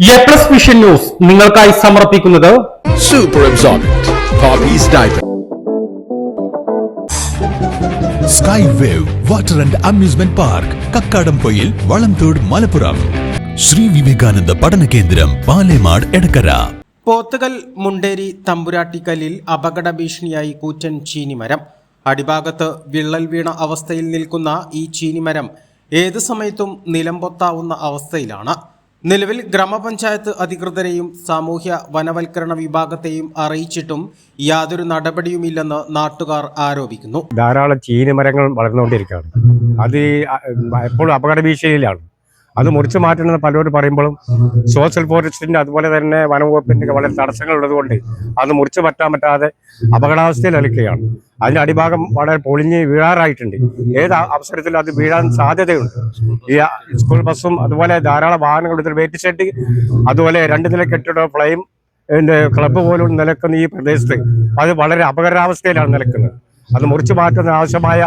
A plus vision news നിങ്ങൾക്കായി സമർപ്പിക്കുന്നത് Super absorbent. Poppy's diaper. Sky wave water and amusement park Kakkadampoyil Valamthode Malappuram Sri Vivekananda പഠന കേന്ദ്രം പാലേമാട് എടക്കര പോത്തുകൽ മുണ്ടേരി തമ്പുരാട്ടിക്കല്ലിൽ അപകട ഭീഷണിയായി കൂറ്റൻ ചീനിമരം അടിഭാഗത്ത് വിള്ളൽ വീണ അവസ്ഥയിൽ നിൽക്കുന്ന ഈ ചീനിമരം ഏത് സമയത്തും നിലംപൊത്താവുന്ന അവസ്ഥയിലാണ് നിലവിൽ ഗ്രാമപഞ്ചായത്ത് അധികൃതരെയും സാമൂഹ്യ വനവൽക്കരണ വിഭാഗത്തെയും അറിയിച്ചിട്ടും യാതൊരു നടപടിയുമില്ലെന്ന് നാട്ടുകാർ ആരോപിക്കുന്നു. ധാരാളം ചീനമരങ്ങൾ വളർന്നുകൊണ്ടിരിക്കുകയാണ്. അത് എപ്പോഴും അപകട ഭീഷണിയിലാണ്. അത് മുറിച്ചു മാറ്റണമെന്ന് പലരും പറയുമ്പോഴും സോഷ്യൽ ഫോറസ്റ്റിന്റെ അതുപോലെ തന്നെ വനംവകുപ്പിന്റെ വളരെ തടസ്സങ്ങൾ ഉള്ളതുകൊണ്ട് അത് മുറിച്ചു പറ്റാൻ പറ്റാതെ അപകടാവസ്ഥയിൽ അലിക്കുകയാണ് അതിന്റെ അടിഭാഗം വളരെ പൊളിഞ്ഞ് വീഴാറായിട്ടുണ്ട്. ഏത് അവസരത്തിൽ അത് വീഴാൻ സാധ്യതയുണ്ട്. ഈ സ്കൂൾ ബസ്സും അതുപോലെ ധാരാളം വാഹനങ്ങൾ ഇതിൽ വെയിറ്റ് ഷെഡ് അതുപോലെ രണ്ട് നില കെട്ടിട ഫ്ലൈം ക്ലബ്ബ് പോലും നിലക്കുന്ന ഈ പ്രദേശത്ത് അത് വളരെ അപകടാവസ്ഥയിലാണ് നിലക്കുന്നത് അത് മുറിച്ചു മാറ്റുന്ന ആവശ്യമായ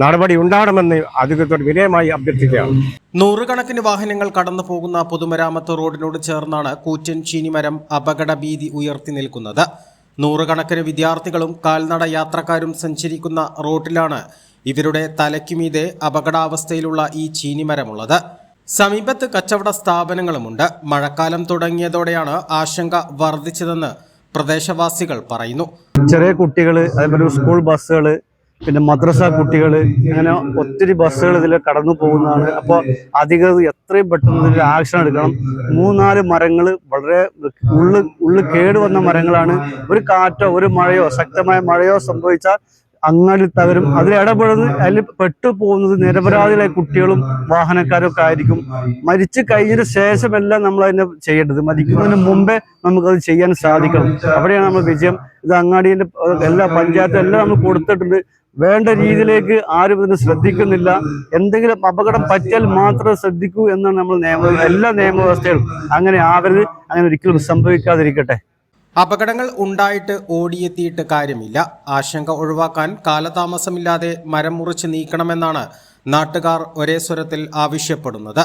നടപടി ഉണ്ടാകണമെന്ന് അധികൃതർ വിനയമായി അഭ്യർത്ഥിക്കുകയാണ്. നൂറുകണക്കിന് വാഹനങ്ങൾ കടന്നു പോകുന്ന പൊതുമരാമത്ത് റോഡിനോട് ചേർന്നാണ് കൂറ്റൻ ചീനിമരം അപകട ഭീതി ഉയർത്തി നിൽക്കുന്നത്. നൂറുകണക്കിന് വിദ്യാർത്ഥികളും കാൽനട യാത്രക്കാരും സഞ്ചരിക്കുന്ന റോഡിലാണ് ഇവരുടെ തലയ്ക്കുമീതെ അപകടാവസ്ഥയിലുള്ള ഈ ചീനിമരമുള്ളത്. സമീപത്ത് കച്ചവട സ്ഥാപനങ്ങളുമുണ്ട്. മഴക്കാലം തുടങ്ങിയതോടെയാണ് ആശങ്ക വർദ്ധിച്ചതെന്ന് പ്രദേശവാസികൾ പറയുന്നു. ചെറിയ കുട്ടികൾ അതേപോലെ സ്കൂൾ ബസ്സുകൾ പിന്നെ മദ്രസ കുട്ടികൾ അങ്ങനെ ഒത്തിരി ബസ്സുകൾ ഇതിൽ കടന്നു പോകുന്നതാണ്. അപ്പോൾ അധികൃതർ എത്രയും പെട്ടെന്ന് ഇതിൽ ആക്ഷൻ എടുക്കണം. മൂന്നാൽ മരങ്ങൾ വളരെ ഉള്ളു ഉള്ളു കേടുവന്ന മരങ്ങളാണ്. ഒരു കാറ്റോ ഒരു മഴയോ ശക്തമായ മഴയോ സംഭവിച്ചാൽ അങ്ങാടി തകരും. അതിൽ ഇടപെടുന്നത് അതിൽ പെട്ടു പോകുന്നത് നിരപരാധികളായ കുട്ടികളും വാഹനക്കാരും ഒക്കെ ആയിരിക്കും. മരിച്ചു കഴിഞ്ഞതിന് ശേഷമെല്ലാം നമ്മൾ അതിനെ ചെയ്യേണ്ടത്. മരിക്കുന്നതിന് മുമ്പേ നമുക്കത് ചെയ്യാൻ സാധിക്കണം. അവിടെയാണ് നമ്മൾ വിജയം. ഇത് അങ്ങാടിന്റെ എല്ലാ പഞ്ചായത്തും എല്ലാം നമ്മൾ കൊടുത്തിട്ടുണ്ട്. വേണ്ട രീതിയിലേക്ക് ആരും ഇതിന് ശ്രദ്ധിക്കുന്നില്ല. എന്തെങ്കിലും അപകടം പറ്റിയാൽ മാത്രം ശ്രദ്ധിക്കൂ എന്നാണ് നമ്മൾ നിയമ എല്ലാ നിയമവ്യവസ്ഥകളും അങ്ങനെ ആവരുത്. അങ്ങനെ ഒരിക്കലും സംഭവിക്കാതിരിക്കട്ടെ. അപകടങ്ങൾ ഉണ്ടായിട്ട് ഓടിയെത്തിയിട്ട് കാര്യമില്ല. ആശങ്ക ഒഴിവാക്കാൻ കാലതാമസമില്ലാതെ മരം മുറിച്ച് നീക്കണമെന്നാണ് നാട്ടുകാർ ഒരേ സ്വരത്തിൽ ആവശ്യപ്പെടുന്നത്.